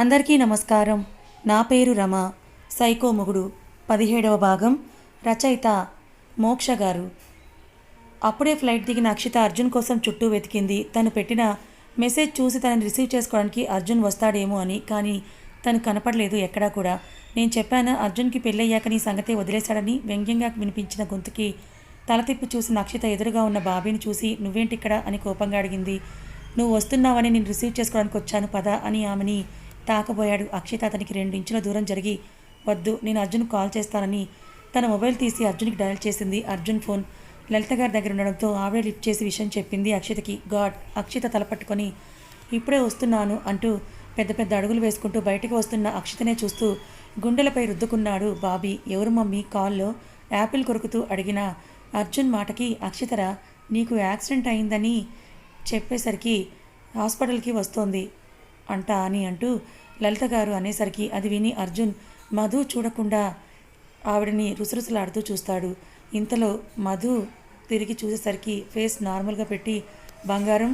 అందరికీ నమస్కారం. నా పేరు రమ. సైకో మొగుడు. పదిహేడవ భాగం. రచయిత మోక్ష గారు. అప్పుడే ఫ్లైట్ దిగిన అక్షిత అర్జున్ కోసం చుట్టూ వెతికింది. తను పెట్టిన మెసేజ్ చూసి తనని రిసీవ్ చేసుకోవడానికి అర్జున్ వస్తాడేమో అని కానీ తను కనపడలేదు ఎక్కడా కూడా. నేను చెప్పాను అర్జున్కి పెళ్ళయ్యాక నీ సంగతే వదిలేశాడని వ్యంగ్యంగా వినిపించిన గొంతుకి తల తిప్పి చూసిన అక్షిత ఎదురుగా ఉన్న బాబీని చూసి నువ్వేంటి ఇక్కడ అని కోపంగా అడిగింది. నువ్వు వస్తున్నావని నేను రిసీవ్ చేసుకోవడానికి వచ్చాను పద అని ఆమెని తాకబోయాడు అక్షిత అతనికి రెండు ఇంచుల దూరం జరిగి వద్దు నేను అర్జున్ కాల్ చేస్తానని తన మొబైల్ తీసి అర్జున్కి డయల్ చేసింది. అర్జున్ ఫోన్ లలిత గారి దగ్గర ఉండడంతో ఆవిడే లిఫ్ట్ చేసి విషయం చెప్పింది అక్షితకి. గాడ్ అక్షిత తలపట్టుకొని ఇప్పుడే వస్తున్నాను అంటూ పెద్ద పెద్ద అడుగులు వేసుకుంటూ బయటకు వస్తున్న అక్షితనే చూస్తూ గుండెలపై రుద్దుకున్నాడు బాబీ. ఎవరు మమ్మీ? కాల్లో యాపిల్ కొరుకుతూ అడిగిన అర్జున్ మాటకి అక్షితర నీకు యాక్సిడెంట్ అయిందని చెప్పేసరికి హాస్పిటల్కి వస్తోంది. అంట అని అంటూ లలిత గారు అనేసరికి అది విని అర్జున్ మధు చూడకుండా ఆవిడని రుసరుసలాడుతూ చూస్తాడు. ఇంతలో మధు తిరిగి చూసేసరికి ఫేస్ నార్మల్గా పెట్టి బంగారం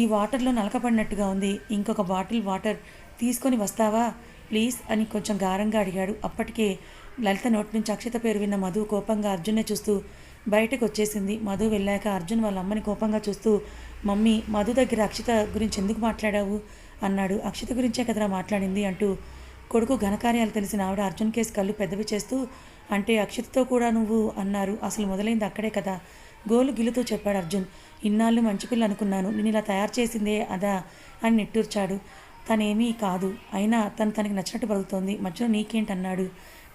ఈ వాటర్లో నలకపడినట్టుగా ఉంది. ఇంకొక బాటిల్ వాటర్ తీసుకొని వస్తావా? ప్లీజ్ అని కొంచెం గారంగా అడిగాడు. అప్పటికే లలిత నోటి నుంచి అక్షిత పేరు విన్న మధు కోపంగా అర్జున్నే చూస్తూ బయటకు వచ్చేసింది. మధు వెళ్ళాక అర్జున్ వాళ్ళ అమ్మని కోపంగా చూస్తూ మమ్మీ మధు దగ్గర అక్షిత గురించి ఎందుకు మాట్లాడావు? అన్నాడు. అక్షిత గురించే కదరా మాట్లాడింది అంటూ కొడుకు ఘనకార్యాలు తెలిసిన ఆవిడ అర్జున్ కేసు కళ్ళు పెద్దవి చేస్తూ అంటే అక్షితతో కూడా నువ్వు అన్నారు. అసలు మొదలైంది అక్కడే కదా. గోలు గిలుతూ చెప్పాడు అర్జున్. ఇన్నాళ్ళు మంచి పిల్ల అనుకున్నాను. నేను ఇలా తయారు చేసిందే అదా అని నిట్టూర్చాడు. తనేమీ కాదు. అయినా తను తనకి నచ్చినట్టు బతుకుతోంది. మధ్యలో నీకేంటన్నాడు?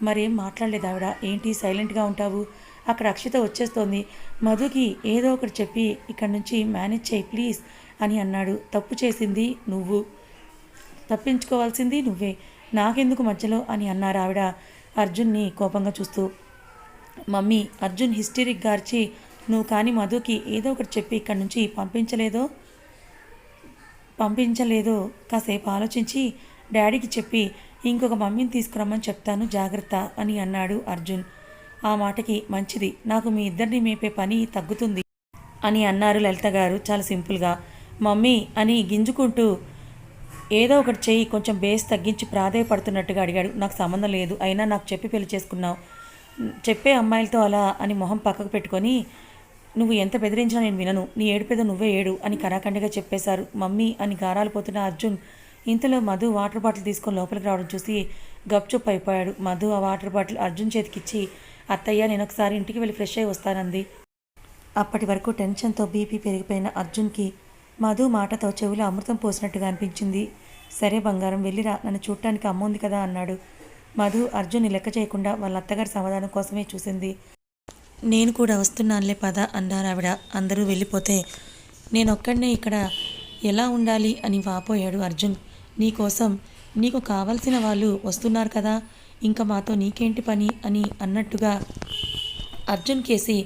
మరేం మాట్లాడలేదు ఆవిడ. ఏంటి సైలెంట్గా ఉంటావు? అక్కడ అక్షిత వచ్చేస్తోంది. మధుకి ఏదో ఒకటి చెప్పి ఇక్కడి నుంచి మేనేజ్ చేయి ప్లీజ్ అని అన్నాడు. తప్పు చేసింది నువ్వు. తప్పించుకోవాల్సింది నువ్వే. నాకెందుకు మధ్యలో? అని అన్నారు ఆవిడ. అర్జున్ని కోపంగా చూస్తూ. మమ్మీ అర్జున్ హిస్టరిక్ గార్చి నువ్వు కానీ మధుకి ఏదో ఒకటి చెప్పి ఇక్కడి నుంచి పంపించలేదో? పంపించలేదో? కాసేపు ఆలోచించి డాడీకి చెప్పి ఇంకొక మమ్మీని తీసుకురమ్మని చెప్తాను జాగ్రత్త అని అన్నాడు అర్జున్. ఆ మాటకి మంచిది. నాకు మీ ఇద్దరిని మేపే పని తగ్గుతుంది అని అన్నారు లలిత గారు చాలా సింపుల్గా. మమ్మీ అని గింజుకుంటూ ఏదో ఒకటి చెయ్యి కొంచెం బేస్ తగ్గించి ప్రాధేయపడుతున్నట్టుగా అడిగాడు. నాకు సంబంధం లేదు. అయినా నాకు చెప్పి పెళ్ళి చేసుకున్నావు. చెప్పే అమ్మాయిలతో అలా అని మొహం పక్కకు పెట్టుకొని నువ్వు ఎంత బెదిరించినా నేను వినను. నీ ఏడుపేదో నువ్వే ఏడు అని కరాఖండిగా చెప్పేశారు. మమ్మీ అని గారాలు పోతున్న అర్జున్ ఇంతలో మధు వాటర్ బాటిల్ తీసుకొని లోపలికి రావడం చూసి గప్చుప్ అయిపోయాడు. మధు ఆ వాటర్ బాటిల్ అర్జున్ చేతికిచ్చి అత్తయ్య నేను ఒకసారి ఇంటికి వెళ్ళి ఫ్రెష్ అయి వస్తానంది. అప్పటి వరకు టెన్షన్తో బీపీ పెరిగిపోయిన అర్జున్కి మధు మాటతో చెవులో అమృతం పోసినట్టుగా అనిపించింది. సరే బంగారం వెళ్ళిరా నన్ను చూడటానికి అమ్మ ఉంది కదా అన్నాడు. మధు అర్జున్ని లెక్క చేయకుండా వాళ్ళ అత్తగారి సమాధానం కోసమే చూసింది. నేను కూడా వస్తున్నానులే పద అన్నారు ఆవిడ. అందరూ వెళ్ళిపోతే నేను ఒక్కడనే ఇక్కడ ఎలా ఉండాలి అని వాపోయాడు అర్జున్. నీకోసం నీకు కావలసిన వాళ్ళు వస్తున్నారు కదా ఇంకా మాతో నీకేంటి పని అని అన్నట్టుగా అర్జున్ కేసి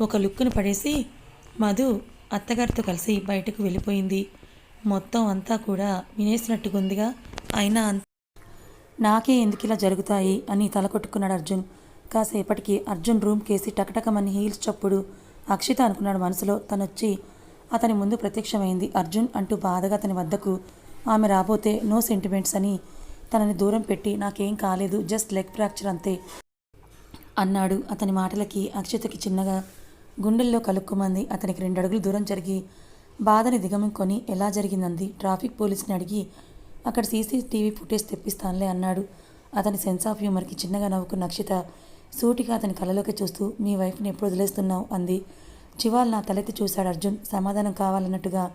ఒక లుక్కును పడేసి మధు అత్తగారితో కలిసి బయటకు వెళ్ళిపోయింది. మొత్తం అంతా కూడా వినేసినట్టుగుందిగా. అయినా అంత నాకే ఎందుకు ఇలా జరుగుతాయి అని తల కొట్టుకున్నాడు అర్జున్. కాసేపటికి అర్జున్ రూమ్ కేసి టకటకమని హీల్స్ చప్పుడు. అక్షిత అనుకున్నాడు మనసులో. తనొచ్చి అతని ముందు ప్రత్యక్షమైంది అర్జున్ అంటూ బాధగా అతని వద్దకు. ఆమె రాబోతే నో సెంటిమెంట్స్ అని తనని దూరం పెట్టి నాకేం కాలేదు జస్ట్ లెగ్ ఫ్రాక్చర్ అంతే అన్నాడు అతని మాటలకి అక్షతకి చిన్నగా. గుండెల్లో కలుక్కుమంది. అతనికి రెండు అడుగులు దూరం జరిగి బాధని దిగమింకొని ఎలా జరిగిందంది? ట్రాఫిక్ పోలీస్ని అడిగి అక్కడ సీసీటీవీ ఫుటేజ్ తెప్పిస్తానులే అన్నాడు. అతని సెన్స్ ఆఫ్ హ్యూమర్కి చిన్నగా నవ్వుకున్న నక్షిత సూటిగా అతని కళ్ళలోకి చూస్తూ మీ వైఫ్ని ఎప్పుడు వదిలేస్తున్నావు? అంది. చివాల్ నా తలెత్తి చూశాడు అర్జున్. సమాధానం కావాలన్నట్టుగా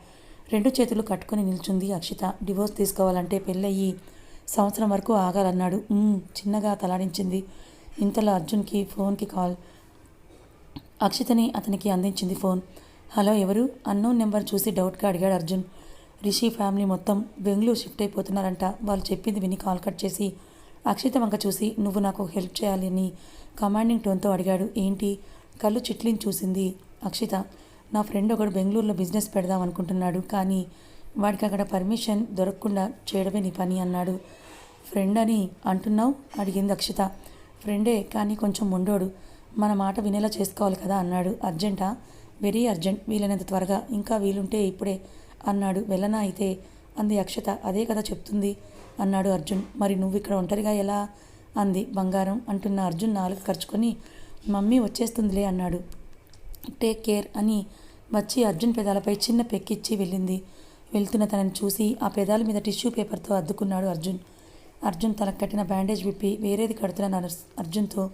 రెండు చేతులు కట్టుకొని నిల్చుంది అక్షిత. డివోర్స్ తీసుకోవాలంటే పెళ్ళయ్యి సంవత్సరం వరకు ఆగాలన్నాడు. చిన్నగా తలాడించింది. ఇంతలో అర్జున్కి ఫోన్కి కాల్. అక్షితని అతనికి అందించింది ఫోన్. హలో ఎవరు అన్నోన్ నెంబర్ చూసి డౌట్గా అడిగాడు అర్జున్. రిషి ఫ్యామిలీ మొత్తం బెంగళూరు షిఫ్ట్ అయిపోతున్నారంట. వాళ్ళు చెప్పింది విని కాల్ కట్ చేసి అక్షిత వంక చూసి నువ్వు నాకు హెల్ప్ చేయాలని కమాండింగ్ టోన్తో అడిగాడు. ఏంటి? కళ్ళు చిట్లిని చూసింది అక్షిత. నా ఫ్రెండ్ ఒకడు బెంగళూరులో బిజినెస్ పెడదాం అనుకుంటున్నాడు కానీ వాడికి అక్కడ పర్మిషన్ దొరకకుండా చేయడమే నీ పని అన్నాడు. ఫ్రెండ్ అని అంటున్నావు? అడిగింది అక్షిత. ఫ్రెండే కానీ కొంచెం ఉండోడు మన మాట వినేలా చేసుకోవాలి కదా అన్నాడు. అర్జెంటా? Very urgent. వీలైనంత త్వరగా. ఇంకా వీలుంటే ఇప్పుడే అన్నాడు. వెళ్ళనా అయితే? అంది అక్షత. అదే కదా చెప్తుంది అన్నాడు అర్జున్. మరి నువ్వు ఇక్కడ ఒంటరిగా ఎలా? అంది బంగారం అంటున్న అర్జున్ నాలుగు ఖర్చుకొని మమ్మీ వచ్చేస్తుందిలే అన్నాడు. టేక్ కేర్ అని వచ్చి అర్జున్ పెదాలపై చిన్న పెక్కిచ్చి వెళ్ళింది. వెళ్తున్న తనని చూసి ఆ పెదాల మీద టిష్యూ పేపర్తో అద్దుకున్నాడు అర్జున్. అర్జున్ తనకు కట్టిన బ్యాండేజ్ విప్పి వేరేది కడుతున్న అర్జున్తో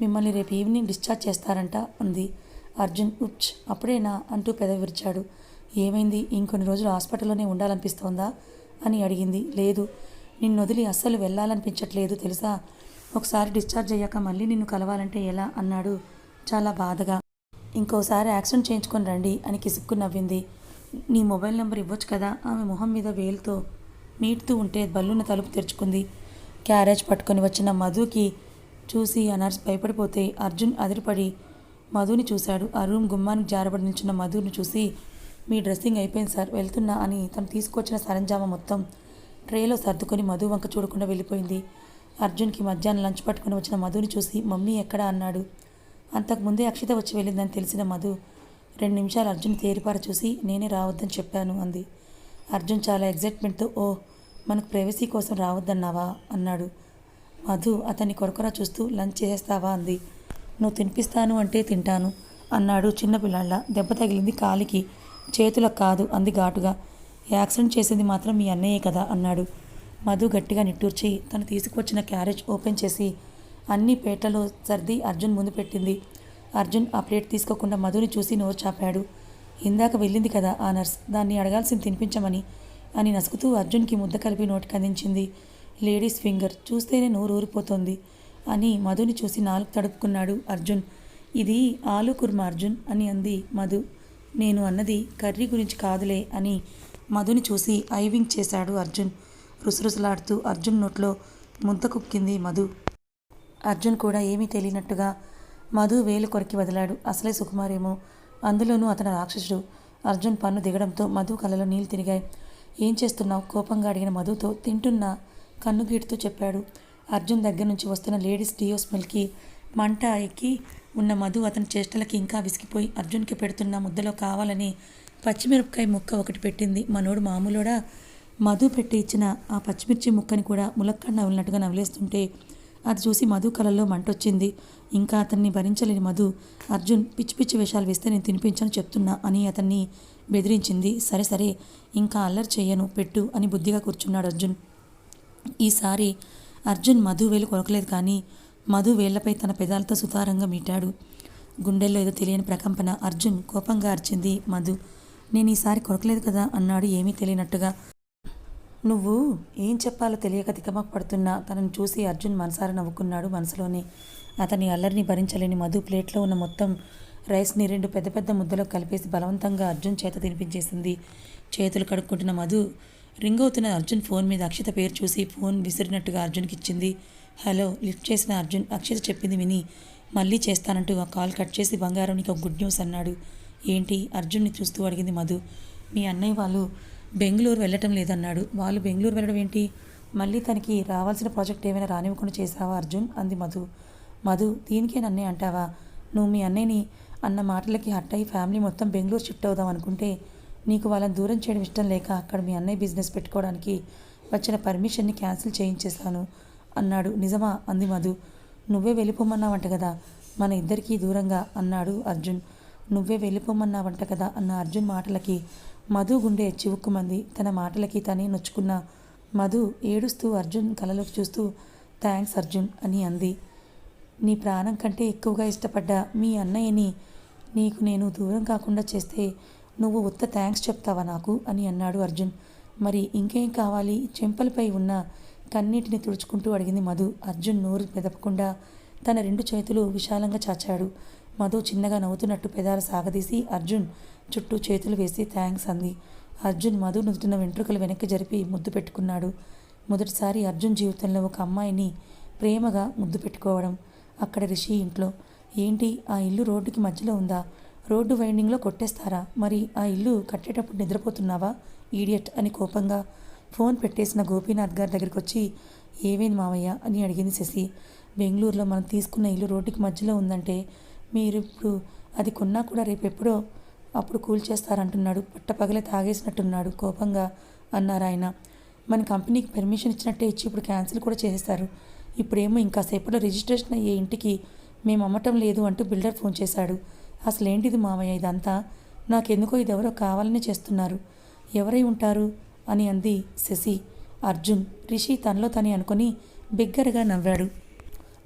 మిమ్మల్ని రేపు ఈవినింగ్ డిశ్చార్జ్ చేస్తారంట అంది. అర్జున్ ఉచ్ అప్పుడేనా? అంటూ పెద విరిచాడు. ఏమైంది? ఇంకొన్ని రోజులు హాస్పిటల్లోనే ఉండాలనిపిస్తోందా? అని అడిగింది. లేదు. నిన్ను వదిలి అస్సలు వెళ్ళాలనిపించట్లేదు తెలుసా? ఒకసారి డిశ్చార్జ్ అయ్యాక మళ్ళీ నిన్ను కలవాలంటే ఎలా? అన్నాడు చాలా బాధగా. ఇంకోసారి యాక్సిడెంట్ చేయించుకొని రండి అని కిసుక్కు నవ్వింది. నీ మొబైల్ నెంబర్ ఇవ్వచ్చు కదా? ఆమె మొహం మీద వేలుతో మీటుతూ ఉంటే బల్లున తలుపు తెరుచుకుంది. క్యారేజ్ పట్టుకొని వచ్చిన మధుకి చూసి ఆ నర్స్ భయపడిపోతే అర్జున్ అదిరిపడి మధుని చూశాడు. ఆ రూమ్ గుమ్మానికి జారబడి నిల్చున్న మధుని చూసి మీ డ్రెస్సింగ్ అయిపోయింది సార్ వెళ్తున్నా అని తను తీసుకొచ్చిన సరంజామా మొత్తం ట్రేలో సర్దుకొని మధు వంక చూడకుండా వెళ్ళిపోయింది. అర్జున్కి మధ్యాహ్నం లంచ్ పట్టుకొని వచ్చిన మధుని చూసి మమ్మీ ఎక్కడా? అన్నాడు. అంతకుముందే అక్షిత వచ్చి వెళ్ళిందని తెలిసిన మధు రెండు నిమిషాలు అర్జున్ తేరిపార చూసి నేనే రావద్దని చెప్పాను అంది. అర్జున్ చాలా ఎగ్జైట్మెంట్తో ఓ మనకు ప్రైవసీ కోసం రావద్దన్నావా? అన్నాడు. మధు అతన్ని కొరకొర చూస్తూ లంచ్ చేసేస్తావా? అంది. నువ్వు తినిపిస్తాను అంటే తింటాను అన్నాడు చిన్నపిల్లాళ్ళ దెబ్బ తగిలింది కాలికి. చేతులకు కాదు అంది ఘాటుగా. యాక్సిడెంట్ చేసింది మాత్రం మీ అన్నయ్యే కదా అన్నాడు. మధు గట్టిగా నిట్టూర్చి తను తీసుకువచ్చిన క్యారేజ్ ఓపెన్ చేసి అన్ని పేటలో సర్ది అర్జున్ ముందు పెట్టింది. అర్జున్ ఆ ప్లేట్ తీసుకోకుండా మధుని చూసి నోరు చాపాడు. ఇందాక వెళ్ళింది కదా ఆ నర్స్ దాన్ని అడగాల్సింది తినిపించమని అని నసుకుతూ అర్జున్కి ముద్ద కలిపి నోటికి అందించింది. లేడీస్ ఫింగర్ చూస్తేనే నోరు ఊరిపోతుంది అని మధుని చూసి నాలుగు తడుపుకున్నాడు అర్జున్. ఇది ఆలు కుర్మా అర్జున్ అని అంది మధు. నేను అన్నది కర్రీ గురించి కాదులే అని మధుని చూసి ఐవింగ్ చేశాడు అర్జున్. రుసరుసలాడుతూ అర్జున్ నోట్లో ముద్ద కుక్కింది మధు. అర్జున్ కూడా ఏమీ తెలియనట్టుగా మధు వేలు కొరికి వదిలాడు. అసలే సుకుమారేమో. అందులోనూ అతను రాక్షసుడు. అర్జున్ పన్ను దిగడంతో మధు కళ్ళలో నీళ్ళు తిరిగాయి. ఏం చేస్తున్నావు? కోపంగా అడిగిన మధుతో తింటున్నా కన్నుగీటుతో చెప్పాడు. అర్జున్ దగ్గర నుంచి వస్తున్న లేడీస్ డియో స్మెల్కి మంట ఎక్కి ఉన్న మధు అతని చేష్టలకి ఇంకా విసిగిపోయి అర్జున్కి పెడుతున్న ముద్దలో కావాలని పచ్చిమిరపకాయ ముక్క ఒకటి పెట్టింది. మనోడు మామూలుడా? మధు పెట్టి ఇచ్చిన ఆ పచ్చిమిర్చి ముక్కని కూడా ములక్కడ నవ్వినట్టుగా నవ్వులేస్తుంటే అది చూసి మధు కళల్లో మంటొచ్చింది. ఇంకా అతన్ని భరించలేని మధు అర్జున్ పిచ్చి పిచ్చి విషయాలు వేస్తే నేను తినిపించను చెప్తున్నా అని అతన్ని బెదిరించింది. సరే సరే ఇంకా అల్లరి చేయను పెట్టు అని బుద్ధిగా కూర్చున్నాడు అర్జున్. ఈసారి అర్జున్ మధు వేలు కొరకలేదు కానీ మధు వేళ్ళపై తన పెదాలతో సుతారంగా మీటాడు. గుండెల్లో ఏదో తెలియని ప్రకంపన అర్జున్ కోపంగా అర్చింది మధు. నేను ఈసారి కొరకలేదు కదా అన్నాడు ఏమీ తెలియనట్టుగా. నువ్వు ఏం చెప్పాలో తెలియక తికమక పడుతున్నా తనను చూసి అర్జున్ మనసారా నవ్వుకున్నాడు మనసులోనే. అతని అల్లరిని భరించలేని మధు ప్లేట్లో ఉన్న మొత్తం రైస్ని రెండు పెద్ద పెద్ద ముద్దలో కలిపేసి బలవంతంగా అర్జున్ చేత తినిపించేసింది. చేతులు కడుక్కుంటున్న మధు రింగ్ అవుతున్న అర్జున్ ఫోన్ మీద అక్షిత పేరు చూసి ఫోన్ విసిరినట్టుగా అర్జున్కి ఇచ్చింది. హలో లిఫ్ట్ చేసిన అర్జున్ అక్షిత చెప్పింది విని మళ్ళీ చేస్తానంటూ ఆ కాల్ కట్ చేసి బంగారం నీకు ఒక గుడ్ న్యూస్ అన్నాడు. ఏంటి? అర్జున్ని చూస్తూ అడిగింది మధు. మీ అన్నయ్య వాళ్ళు బెంగళూరు వెళ్ళటం లేదన్నాడు. వాళ్ళు బెంగళూరు వెళ్ళడం ఏంటి? మళ్ళీ తనకి రావాల్సిన ప్రాజెక్ట్ ఏమైనా రానివ్వకుండా చేసావా అర్జున్? అంది మధు. మధు దీనికే నన్నే అంటావా? నువ్వు మీ అన్నయ్యని అన్న మాటలకి హట్ అయ్యి ఫ్యామిలీ మొత్తం బెంగళూరు షిఫ్ట్ అవుదాం అనుకుంటే నీకు వాళ్ళని దూరం చేయడం ఇష్టం లేక అక్కడ మీ అన్నయ్య బిజినెస్ పెట్టుకోవడానికి వచ్చిన పర్మిషన్ని క్యాన్సిల్ చేయించేశాను అన్నాడు. నిజమా? అంది మధు. నువ్వే వెళ్ళిపోమన్నావంట కదా? మన ఇద్దరికీ దూరంగా అన్నాడు అర్జున్. నువ్వే వెళ్ళిపోమన్నావంట కదా? అన్న అర్జున్ మాటలకి మధు గుండె చివుక్కుమంది. తన మాటలకి తనే నొచ్చుకున్న మధు ఏడుస్తూ అర్జున్ కలలోకి చూస్తూ థ్యాంక్స్ అర్జున్ అని అంది. నీ ప్రాణం కంటే ఎక్కువగా ఇష్టపడ్డ మీ అన్నయ్యని నీకు నేను దూరం కాకుండా చేస్తే నువ్వు ఉత్త థ్యాంక్స్ చెప్తావా నాకు? అని అన్నాడు అర్జున్. మరి ఇంకేం కావాలి? చెంపలపై ఉన్న కన్నీటిని తుడుచుకుంటూ అడిగింది మధు. అర్జున్ నోరు పెదపకుండా తన రెండు చేతులు విశాలంగా చాచాడు. మధు చిన్నగా నవ్వుతున్నట్టు పెదాలు సాగదీసి అర్జున్ చుట్టూ చేతులు వేసి థ్యాంక్స్ అంది. అర్జున్ మధు నుదుటిన వెంట్రుకలు వెనక్కి జరిపి ముద్దు పెట్టుకున్నాడు. మొదటిసారి అర్జున్ జీవితంలో ఒక అమ్మాయిని ప్రేమగా ముద్దు పెట్టుకోవడం అక్కడ రిషి ఇంట్లో. ఏంటి? ఆ ఇల్లు రోడ్డుకి మధ్యలో ఉందా? రోడ్డు వైండింగ్లో కొట్టేస్తారా? మరి ఆ ఇల్లు కట్టేటప్పుడు నిద్రపోతున్నావా? ఈడియట్ అని కోపంగా ఫోన్ పెట్టేసిన గోపీనాథ్ గారి దగ్గరికి వచ్చి ఏమైంది మావయ్య? అని అడిగింది శశి. బెంగళూరులో మనం తీసుకున్న ఇల్లు రోడ్డుకి మధ్యలో ఉందంటే మీరు ఇప్పుడు అది కొన్నా కూడా రేపు ఎప్పుడో అప్పుడు కూల్చేస్తారంటున్నాడు పట్టపగలే తాగేసినట్టున్నాడు. కోపంగా అన్నారు ఆయన. మన కంపెనీకి పర్మిషన్ ఇచ్చినట్టే ఇచ్చి ఇప్పుడు క్యాన్సిల్ కూడా చేసేస్తారు. ఇప్పుడేమో ఇంకా సేపట్లో రిజిస్ట్రేషన్ అయ్యే ఇంటికి మేము అమ్మటం లేదు అంటూ బిల్డర్ ఫోన్ చేశాడు. అసలు ఏంటిది ఇదంతా? నాకెందుకో ఇది ఎవరో కావాలని చేస్తున్నారు. ఎవరై ఉంటారు? అని అంది శశి. అర్జున్ రిషి తనలో తని అనుకొని బిగ్గరగా నవ్వాడు.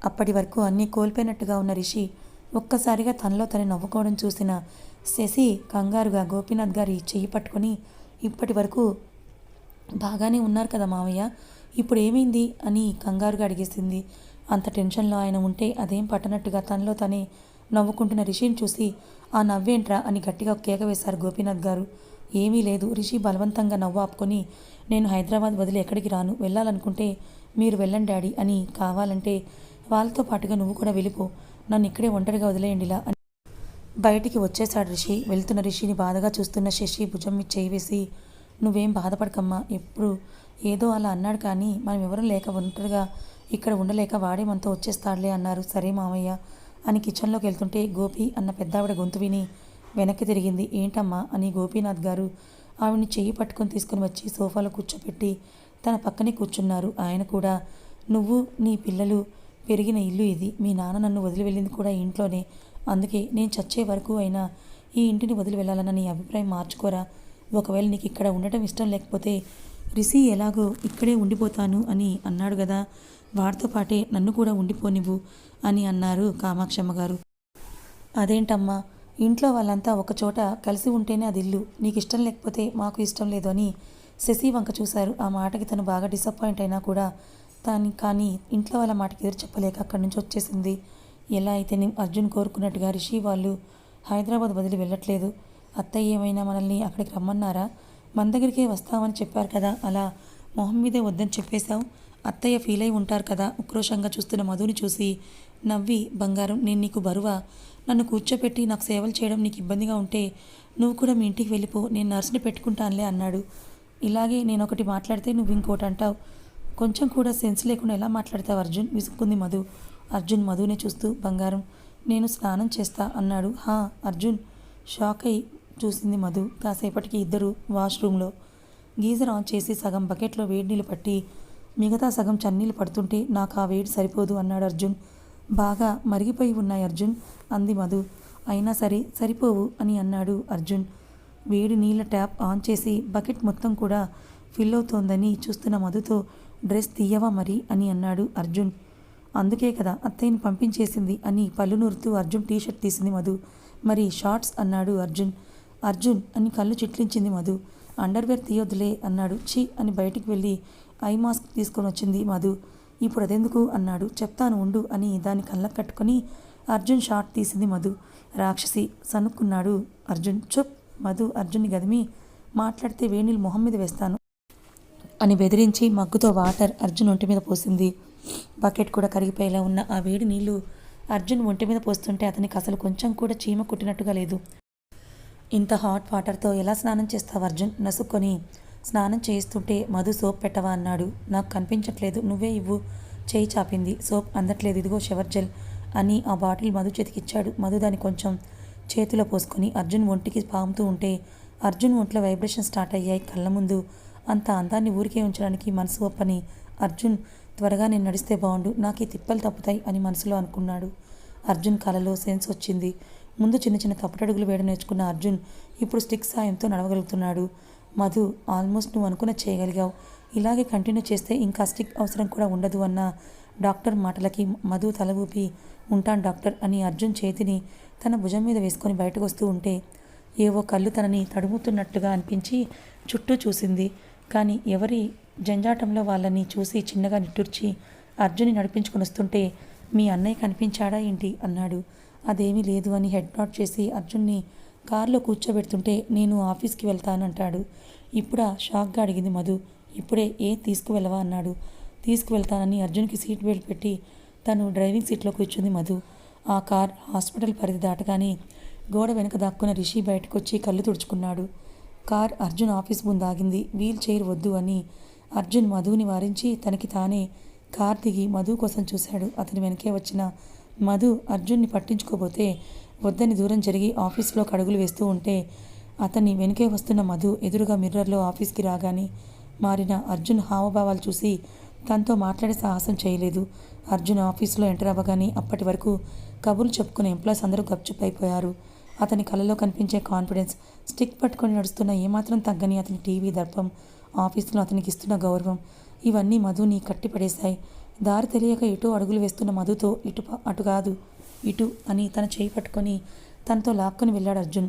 అప్పటి వరకు అన్నీ కోల్పోయినట్టుగా ఉన్న రిషి ఒక్కసారిగా తనలో తను నవ్వుకోవడం చూసిన శశి కంగారుగా గోపీనాథ్ గారి చెయ్యి పట్టుకొని ఇప్పటి వరకు బాగానే ఉన్నారు కదా మావయ్య ఇప్పుడు ఏమైంది అని కంగారుగా అడిగేసింది. అంత టెన్షన్లో ఆయన ఉంటే అదేం పట్టనట్టుగా తనలో తనే నవ్వుకుంటున్న రిషిని చూసి ఆ నవ్వేంట్రా? అని గట్టిగా కేక వేశారు గోపీనాథ్ గారు. ఏమీ లేదు. రిషి బలవంతంగా నవ్వు ఆపుకొని నేను హైదరాబాద్ వదిలి ఎక్కడికి రాను. వెళ్ళాలనుకుంటే మీరు వెళ్ళండి డాడీ అని కావాలంటే వాళ్ళతో పాటుగా నువ్వు కూడా వెళ్ళిపో. నన్ను ఇక్కడే ఒంటరిగా వదిలేయండిలా అని బయటికి వచ్చేశాడు రిషి. వెళ్తున్న రిషిని బాధగా చూస్తున్న శశి భుజం మీద చేయి వేసి నువ్వేం బాధపడకమ్మా. ఎప్పుడు ఏదో అలా అన్నాడు కానీ మనం ఎవరూ లేక ఒంటరిగా ఇక్కడ ఉండలేక వాడే మనతో వచ్చేస్తాడులే అన్నారు. సరే మామయ్య. అని కిచెన్లోకి వెళ్తుంటే గోపి అన్న పెద్దావిడ గొంతు విని వెనక్కి తిరిగింది. ఏంటమ్మా? అని గోపీనాథ్ గారు ఆవిడని చెయ్యి పట్టుకొని తీసుకుని వచ్చి సోఫాలో కూర్చోపెట్టి తన పక్కనే కూర్చున్నారు. ఆయన కూడా నువ్వు నీ పిల్లలు పెరిగిన ఇల్లు ఇది. మీ నాన్న నన్ను వదిలి వెళ్ళింది కూడా ఇంట్లోనే. అందుకే నేను చచ్చే వరకు అయినా ఈ ఇంటిని వదిలి వెళ్ళాలన్న నీ అభిప్రాయం మార్చుకోరా. ఒకవేళ నీకు ఇక్కడ ఉండటం ఇష్టం లేకపోతే రిషి ఎలాగో ఇక్కడే ఉండిపోతాను అని అన్నాడు కదా. వాడితో పాటే నన్ను కూడా ఉండిపోనివ్వు అని అన్నారు కామాక్షమ్మ గారు. అదేంటమ్మా ఇంట్లో వాళ్ళంతా ఒక చోట కలిసి ఉంటేనే అది ఇల్లు. నీకు ఇష్టం లేకపోతే మాకు ఇష్టం లేదు అని శశి వంక చూశారు. ఆ మాటకి తను బాగా డిసప్పాయింట్ అయినా కూడా తాని కానీ ఇంట్లో వాళ్ళ మాటకి ఎదురు చెప్పలేక అక్కడి నుంచి వచ్చేసింది. ఎలా అయితే నేను అర్జున్ కోరుకున్నట్టుగా రిషి వాళ్ళు హైదరాబాద్ వదిలి వెళ్ళట్లేదు. అత్తయ్య ఏమైనా మనల్ని అక్కడికి రమ్మన్నారా? మన దగ్గరికే వస్తామని చెప్పారు కదా అలా మొహం మీదే వద్దని చెప్పేశావు. అత్తయ్య ఫీల్ అయి ఉంటారు కదా ఉక్రోషంగా చూస్తున్న మధుని చూసి. నవ్వి బంగారం నేను నీకు బరువా? నన్ను కూర్చోపెట్టి నాకు సేవలు చేయడం నీకు ఇబ్బందిగా ఉంటే నువ్వు కూడా మీ ఇంటికి వెళ్ళిపో నేను నర్సుని పెట్టుకుంటానులే అన్నాడు. ఇలాగే నేను ఒకటి మాట్లాడితే నువ్వు ఇంకోటి అంటావు కొంచెం కూడా సెన్స్ లేకుండా ఎలా మాట్లాడతావు అర్జున్? విసుక్కుంది మధు. అర్జున్ మధునే చూస్తూ బంగారం నేను స్నానం చేస్తా అన్నాడు. హా అర్జున్? షాక్ అయి చూసింది మధు. కాసేపటికి ఇద్దరు వాష్రూమ్లో. గీజర్ ఆన్ చేసి సగం బకెట్లో వేడి నీళ్ళు పట్టి మిగతా సగం చన్నీలు పడుతుంటే నాకు ఆ వేడి సరిపోదు అన్నాడు అర్జున్. బాగా మరిగిపోయి ఉన్నాయి అర్జున్ అంది మధు. అయినా సరే సరిపోవు అని అన్నాడు అర్జున్. వేడి నీళ్ళ ట్యాప్ ఆన్ చేసి బకెట్ మొత్తం కూడా ఫిల్ అవుతోందని చూస్తున్న మధుతో డ్రెస్ తీయవా మరి అని అన్నాడు అర్జున్. అందుకే కదా అత్తయ్యని పంపించేసింది అని పళ్ళు నూరుతూ అర్జున్ టీషర్ట్ తీసింది మధు. మరి షార్ట్స్ అన్నాడు అర్జున్. అర్జున్ అని కళ్ళు చిట్లించింది మధు. అండర్వేర్ తీయొద్దులే అన్నాడు. ఛీ అని బయటికి వెళ్ళి ఐ మాస్క్ తీసుకొని వచ్చింది మధు. ఇప్పుడు అదెందుకు అన్నాడు. చెప్తాను ఉండు అని దాని కళ్ళకు కట్టుకొని అర్జున్ షార్ట్ తీసింది మధు. రాక్షసి సనుక్కున్నాడు అర్జున్. చుప్ మధు అర్జున్ని గదిమి మాట్లాడితే వేణీలు మొహం మీద వేస్తాను అని బెదిరించి మగ్గుతో వాటర్ అర్జున్ ఒంటి మీద పోసింది. బకెట్ కూడా కరిగిపోయేలా ఉన్న ఆ వేడి నీళ్ళు అర్జున్ ఒంటి మీద పోస్తుంటే అతనికి అసలు కొంచెం కూడా చీమ కుట్టినట్టుగా లేదు. ఇంత హాట్ వాటర్తో ఎలా స్నానం చేస్తావు అర్జున్? నసుక్కొని స్నానం చేయిస్తుంటే మధు సోప్ పెట్టవా అన్నాడు. నాకు కనిపించట్లేదు. నువ్వే ఇవ్వు. చేయి చాపింది. సోప్ అందట్లేదు. ఇదిగో షవర్ జెల్ అని ఆ బాటిల్ మధు చేతికిచ్చాడు మధు దాన్ని కొంచెం చేతిలో పోసుకొని అర్జున్ ఒంటికి పాముతూ ఉంటే అర్జున్ ఒంట్లో వైబ్రేషన్ స్టార్ట్ అయ్యాయి కళ్ళ ముందు. అంత అందాన్ని ఊరికే ఉంచడానికి మనసు ఒప్పని అర్జున్ త్వరగా నేను నడిస్తే బాగుండు. నాకు ఈ తిప్పలు తప్పుతాయి అని మనసులో అనుకున్నాడు. అర్జున్ కలలో సెన్స్ వచ్చింది. ముందు చిన్న చిన్న తప్పటడుగులు వేయడం నేర్చుకున్న అర్జున్ ఇప్పుడు స్టిక్ సాయంతో నడవగలుగుతున్నాడు. మధు ఆల్మోస్ట్ నువ్వు అనుకున్న చేయగలిగావు. ఇలాగే కంటిన్యూ చేస్తే ఇంకా స్టిక్ అవసరం కూడా ఉండదు అన్న డాక్టర్ మాటలకి మధు తల ఊపి ఉంటాను డాక్టర్ అని అర్జున్ చేతిని తన భుజం మీద వేసుకొని బయటకు వస్తూ ఉంటే ఏవో కళ్ళు తనని తడుముతున్నట్టుగా అనిపించి చుట్టూ చూసింది. కానీ ఎవరి జంజాటంలో వాళ్ళని చూసి చిన్నగా నిట్టూర్చి అర్జున్ని నడిపించుకొని వస్తుంటే మీ అన్నయ్య కనిపించాడా ఏంటి అన్నాడు. అదేమీ లేదు అని హెడ్ నాట్ చేసి అర్జున్ని కారులో కూర్చోబెడుతుంటే నేను ఆఫీస్కి వెళ్తానంటాడు. ఇప్పుడా? షాక్గా అడిగింది మధు. ఇప్పుడే ఏ తీసుకువెళ్ళవా అన్నాడు. తీసుకువెళ్తానని అర్జున్కి సీట్ బెల్ట్ పెట్టి తను డ్రైవింగ్ సీట్లో కూర్చుంది మధు. ఆ కార్ హాస్పిటల్ పరిధి దాటగానే గోడ వెనుక దాక్కున్న రిషి బయటకు వచ్చి కళ్ళు తుడుచుకున్నాడు. కార్ అర్జున్ ఆఫీస్ ముందు ఆగింది. వీల్ చైర్ వద్దు అని అర్జున్ మధుని వారించి తనకి తానే కార్ దిగి మధు కోసం చూశాడు. అతని వెనకే వచ్చిన మధు అర్జున్ని పట్టించుకోబోతే వద్దని దూరం జరిగి ఆఫీస్లో అడుగులు వేస్తూ ఉంటే అతన్ని వెనకే వస్తున్న మధు ఎదురుగా మిర్రర్లో ఆఫీస్కి రాగానే మారిన అర్జున్ హావభావాలు చూసి తనతో మాట్లాడే సాహసం చేయలేదు. అర్జున్ ఆఫీసులో ఎంటర్ అవ్వగానే అప్పటి వరకు కబుర్లు చెప్పుకునే ఎంప్లాయీస్ అందరూ గప్చుప్ అయిపోయారు అతని కళ్ళలో కనిపించే కాన్ఫిడెన్స్ స్టిక్ పట్టుకొని నడుస్తున్న ఏమాత్రం తగ్గని అతని టీవీ దర్పం ఆఫీసులో అతనికి ఇస్తున్న గౌరవం ఇవన్నీ మధుని కట్టిపడేశాయి. దారి తెలియక ఎటు అడుగులు వేస్తున్న మధుతో ఇటు అటు కాదు ఇటు అని తన చేయి పట్టుకొని తనతో లాక్కొని వెళ్ళాడు అర్జున్.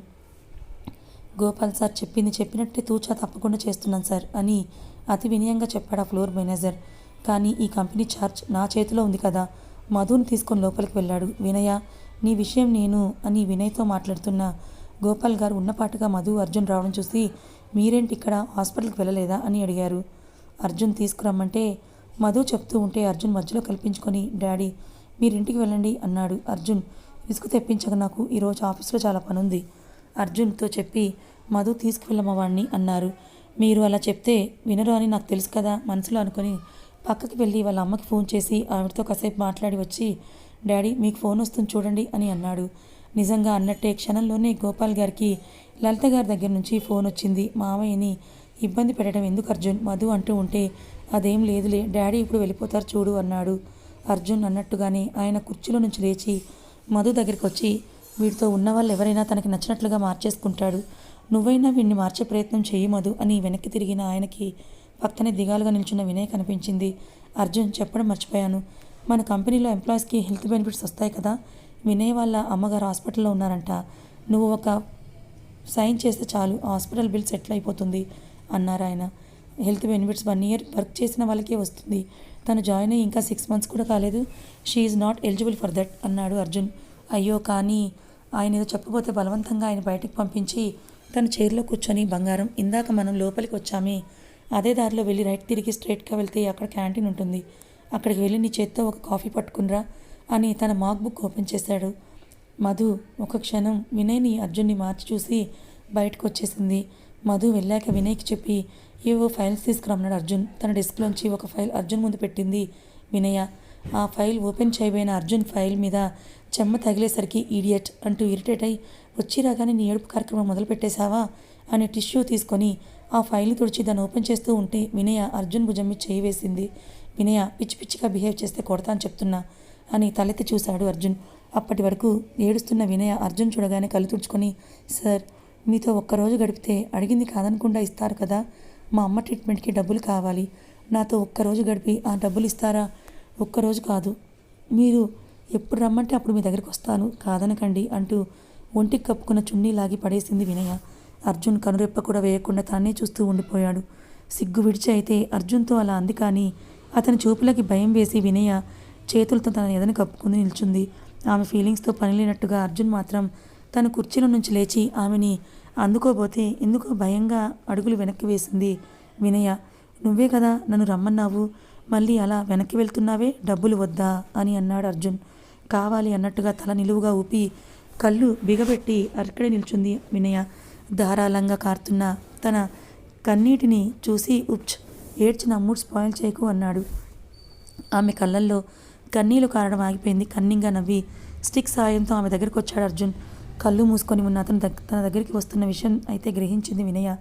గోపాల్ సార్ చెప్పింది చెప్పినట్టే తూచా తప్పకుండా చేస్తున్నాను సార్ అని అతి వినయంగా చెప్పాడు ఆ ఫ్లోర్ మేనేజర్. కానీ ఈ కంపెనీ ఛార్జ్ నా చేతిలో ఉంది కదా మధుని తీసుకొని లోపలికి వెళ్ళాడు. వినయ నీ విషయం నేను అని వినయ్తో మాట్లాడుతున్న గోపాల్ గారు ఉన్నపాటుగా మధు అర్జున్ రావడం చూసి మీరేంటి ఇక్కడ హాస్పిటల్కి వెళ్ళలేదా? అని అడిగారు. అర్జున్ తీసుకురమ్మంటే మధు చెప్తూ ఉంటే అర్జున్ మధ్యలో కల్పించుకొని డాడీ మీరింటికి వెళ్ళండి అన్నాడు అర్జున్. విసుగు తెప్పించక నాకు ఈరోజు ఆఫీస్లో చాలా పనుంది. అర్జున్తో చెప్పి మధు తీసుకువెళ్ళమవాడ్ని అన్నారు. మీరు అలా చెప్తే వినరు అని నాకు తెలుసు కదా మనసులో అనుకుని పక్కకి వెళ్ళి వాళ్ళ అమ్మకి ఫోన్ చేసి ఆవిడతో కాసేపు మాట్లాడి వచ్చి డాడీ మీకు ఫోన్ వస్తుంది చూడండి అని అన్నాడు. నిజంగా అన్నట్టే క్షణంలోనే గోపాల్ గారికి లలిత గారి దగ్గర నుంచి ఫోన్ వచ్చింది. మామయ్యని ఇబ్బంది పెట్టడం ఎందుకు అర్జున్? మధు అంటూ ఉంటే అదేం లేదులే డాడీ ఇప్పుడు వెళ్ళిపోతారు చూడు అన్నాడు. అర్జున్ అన్నట్టుగానే ఆయన కుర్చీలో నుంచి లేచి మధు దగ్గరికి వచ్చి వీడితో ఉన్న వాళ్ళు ఎవరైనా తనకి నచ్చినట్లుగా మార్చేసుకుంటాడు. నువ్వైనా వీడిని మార్చే ప్రయత్నం చేయి మధు అని వెనక్కి తిరిగిన ఆయనకి పక్కనే దిగాలుగా నిల్చున్న వినయ్ కనిపించింది. అర్జున్ చెప్పడం మర్చిపోయాను. మన కంపెనీలో ఎంప్లాయీస్కి హెల్త్ బెనిఫిట్స్ వస్తాయి కదా. వినయ్ వాళ్ళ అమ్మగారు హాస్పిటల్లో ఉన్నారంట. నువ్వు ఒక సైన్ చేస్తే చాలు. హాస్పిటల్ బిల్ సెటిల్ అయిపోతుంది అన్నారు ఆయన. Health benefits one year work చేసిన వాళ్ళకే వస్తుంది. తను జాయిన్ అయ్యి ఇంకా సిక్స్ మంత్స్ కూడా కాలేదు. She is not eligible for that అన్నాడు అర్జున్. అయ్యో కానీ ఆయన ఏదో చెప్పబోతే బలవంతంగా ఆయన బయటకు పంపించి తన చైర్లో కూర్చొని బంగారం ఇందాక మనం లోపలికి వచ్చామే. అదే దారిలో వెళ్ళి రైట్ తిరిగి స్ట్రైట్గా వెళ్తే అక్కడ క్యాంటీన్ ఉంటుంది. అక్కడికి వెళ్ళి నీ చేత్తో ఒక కాఫీ పట్టుకునిరా అని తన మాక్ బుక్ ఓపెన్ చేశాడు. మధు ఒక క్షణం వినయ్ని అర్జున్ని మార్చి చూసి బయటకు వచ్చేసింది. మధు వెళ్ళాక వినయ్కి చెప్పి ఏవో ఫైల్స్ తీసుకురమ్మన్నాడు అర్జున్. తన డెస్క్లోంచి ఒక ఫైల్ అర్జున్ ముందు పెట్టింది వినయ. ఆ ఫైల్ ఓపెన్ చేయబోయిన అర్జున్ ఫైల్ మీద చెమ్మ తగిలేసరికి ఈడియట్ అంటూ ఇరిటేట్ అయి వచ్చి రాగానే నీ ఏడుపు కార్యక్రమం మొదలుపెట్టేశావా అని అనే టిష్యూ తీసుకొని ఆ ఫైల్ని తుడిచి దాన్ని ఓపెన్ చేస్తూ ఉంటే వినయ అర్జున్ భుజం మీద చేయి వేసింది. వినయ పిచ్చి పిచ్చిగా బిహేవ్ చేస్తే కొడతా అని చెప్తున్నా అని తలెత్తి చూశాడు అర్జున్. అప్పటి వరకు ఏడుస్తున్న వినయ అర్జున్ చూడగానే కళ్ళు తుడుచుకొని సార్ మీతో ఒక్కరోజు గడిపితే అడిగింది కాదనకుండా ఇస్తారు కదా మా అమ్మ ట్రీట్మెంట్కి డబ్బులు కావాలి. నాతో ఒక్కరోజు గడిపి ఆ డబ్బులు ఇస్తారా? ఒక్కరోజు కాదు. మీరు ఎప్పుడు రమ్మంటే అప్పుడు మీ దగ్గరికి వస్తాను. కాదనకండి అంటూ ఒంటికి కప్పుకున్న చున్నీ లాగి పడేసింది వినయ. అర్జున్ కనురెప్ప కూడా వేయకుండా తానే చూస్తూ ఉండిపోయాడు. సిగ్గు విడిచి అయితే అర్జున్తో అలా అంది కానీ అతని చూపులకి భయం వేసి వినయ చేతులతో తన ఎదని కప్పుకుని నిల్చుంది. ఆమె ఫీలింగ్స్తో పని లేనట్టుగా అర్జున్ మాత్రం తన కుర్చీలో నుంచి లేచి ఆమెని అందుకోబోతే ఎందుకో భయంగా అడుగులు వెనక్కి వేసింది వినయ. నువ్వే కదా నన్ను రమ్మన్నావు? మళ్ళీ అలా వెనక్కి వెళ్తున్నావే? డబ్బులు వద్దా అని అన్నాడు అర్జున్. కావాలి అన్నట్టుగా తల నిలువుగా ఊపి కళ్ళు బిగబెట్టి అక్కడే నిల్చుంది వినయ. ధారాళంగా కారుతున్న తన కన్నీటిని చూసి ఉప్చ్! ఏడ్చిన మూడ్ స్పాయిల్ చేయకు అన్నాడు. ఆమె కళ్ళల్లో కన్నీళ్ళు కారడం ఆగిపోయింది. కన్నింగా నవ్వి స్టిక్ సాయంతో ఆమె దగ్గరికి వచ్చాడు అర్జున్. కళ్ళు మూసుకొని ఉన్న అతను తన దగ్గరికి వస్తున్న విషయం అయితే గ్రహించింది వినయ.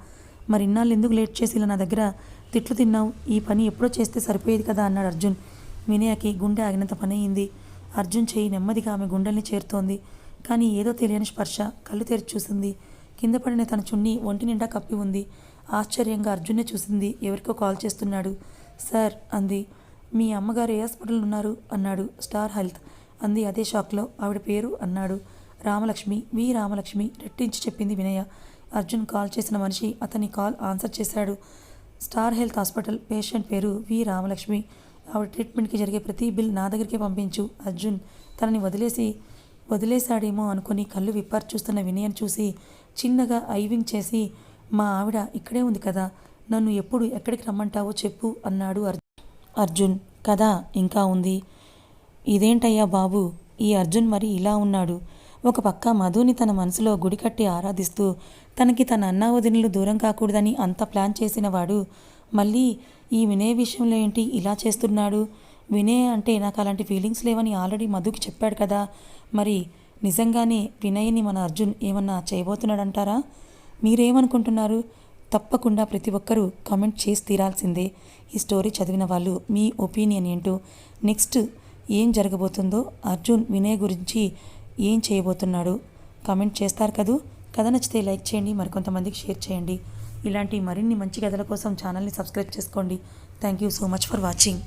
మరి ఇన్నాళ్ళు ఎందుకు లేట్ చేసి ఇలా నా దగ్గర తిట్లు తిన్నావు? ఈ పని ఎప్పుడో చేస్తే సరిపోయేది కదా అన్నాడు అర్జున్. వినయకి గుండె ఆగినంత పని అయింది అర్జున్ చేయి నెమ్మదిగా ఆమె గుండెల్ని చేరుతోంది. కానీ ఏదో తెలియని స్పర్శ కళ్ళు తెరిచి చూసింది. కింద పడిన తన చున్ని ఒంటి నిండా కప్పి ఉంది. ఆశ్చర్యంగా అర్జున్నే చూసింది. ఎవరికో కాల్ చేస్తున్నాడు. సార్ అంది. మీ అమ్మగారు ఏ హాస్పిటల్ ఉన్నారు? అన్నాడు. స్టార్ హెల్త్ అంది. అదే షాక్లో. ఆవిడ పేరు అన్నాడు. రామలక్ష్మి వి. రామలక్ష్మి రెట్టించి చెప్పింది వినయ. అర్జున్ కాల్ చేసిన మనిషి అతని కాల్ ఆన్సర్ చేశాడు. స్టార్ హెల్త్ హాస్పిటల్ పేషెంట్ పేరు వి. రామలక్ష్మి. ఆవిడ ట్రీట్మెంట్కి జరిగే ప్రతి బిల్ నా దగ్గరికి పంపించు అర్జున్. తనని వదిలేసి వదిలేశాడేమో అనుకుని కళ్ళు విప్పారు చూస్తున్న వినయను చూసి చిన్నగా ఐవింగ్ చేసి మా ఆవిడ ఇక్కడే ఉంది కదా నన్ను ఎప్పుడు ఎక్కడికి రమ్మంటావో చెప్పు అన్నాడు అర్జున్ అర్జున్ కదా ఇంకా ఉంది. ఇదేంటయ్యా బాబు? ఈ అర్జున్ మరి ఇలా ఉన్నాడు. ఒక పక్క మధుని తన మనసులో గుడి కట్టి ఆరాధిస్తూ తనకి తన అన్న వదినలు దూరం కాకూడదని అంత ప్లాన్ చేసిన వాడు మళ్ళీ ఈ వినయ్ విషయంలో ఏంటి ఇలా చేస్తున్నాడు? వినయ్ అంటే నాకు అలాంటి ఫీలింగ్స్ లేవని ఆల్రెడీ మధుకి చెప్పాడు కదా మరి నిజంగానే వినయ్ని మన అర్జున్ ఏమన్నా చేయబోతున్నాడంటారా? మీరేమనుకుంటున్నారు? తప్పకుండా ప్రతి ఒక్కరూ కామెంట్ చేసి తీరాల్సిందే. ఈ స్టోరీ చదివిన వాళ్ళు మీ ఒపీనియన్ ఏంటో నెక్స్ట్ ఏం జరగబోతుందో అర్జున్ వినయ్ గురించి ఏం చేయబోతున్నాడు? కామెంట్ చేస్తారు కదూ? కథ నచ్చితే లైక్ చేయండి మరికొంతమందికి షేర్ చేయండి. ఇలాంటి మరిన్ని మంచి కథల కోసం ఛానల్ని సబ్స్క్రైబ్ చేసుకోండి. Thank you so much for watching.